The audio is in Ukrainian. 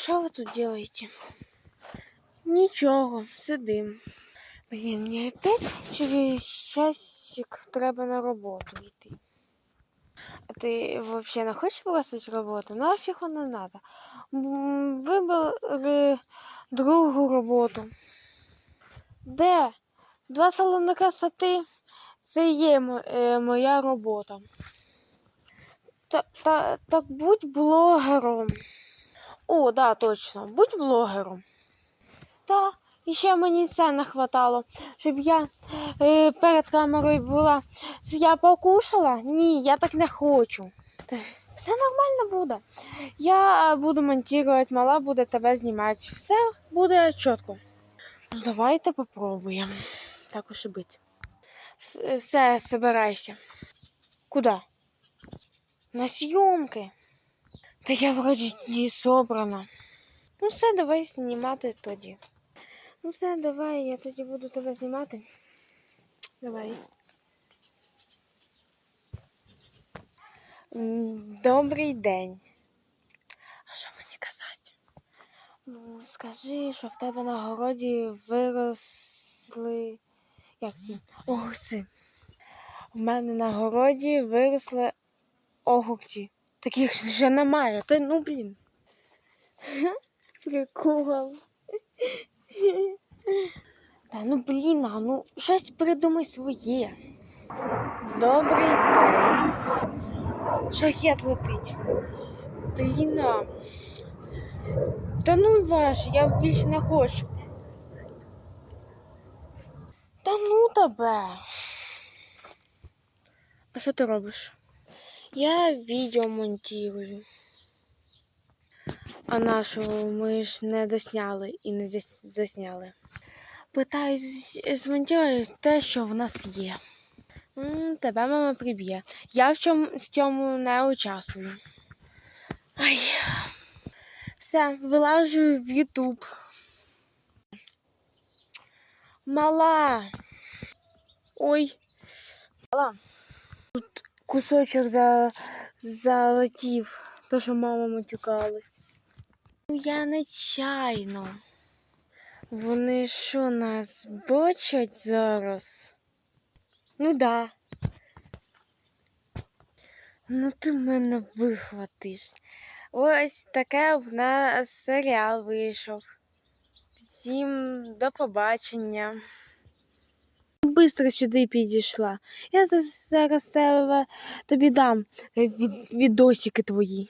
що ви тут робите? Нічого, сидим. Блін, мені опять через часик треба на роботу йти. А ти взагалі не хочеш бросити роботу? Нафіг вона. М, Вибери другу роботу. Де? Два салони красоти це є е, моя робота. Та, та, так будь блогером. О, да, точно, будь блогером. Та, і ще мені це не хватало, щоб я е, перед камерою була. Я покушала? Ні, я так не хочу. Все нормально буде. Я буду монтувати, мала буде тебе знімати. Все буде чітко. Ну, давайте попробуємо. Так уж і бить. Все, собирайся. Куда? На зйомки. Та я вроді не собрана. Ну все, давай знімати тоді. Ну все, давай, я тоді буду тебе знімати. Давай. Добрий день. А що мені казати? Ну, скажи, що в тебе на городі виросли. Як ці? Огурці. У мене на городі виросли огурці. Таких ще немає. Ти, ну блін. Прикол. Та ну блін, а ну щось придумай своє. Добрий день. Шахет летить. Блін. Та ну ваш, я більше не хочу. Та ну тебе. А що ти робиш? Я відео монтую. А нашого ми ж не досняли і не засняли. Питаюсь змонтувати те, що в нас є. М, Тебе мама приб'є. Я в цьому, в цьому не участвую. Ай. Все, вилажу в Ютуб. Мала. Ой. Мала. Тут кусочок за... залетів. То, що мама матюкалась. Ну, я нечайно. Вони що нас бачать зараз? Ну да. Ну ти мене вихватиш. Ось таке в нас серіал вийшов. Всім до побачення. Бистро сюди підійшла. Я за- зараз тебе тобі дам від, відосики твої.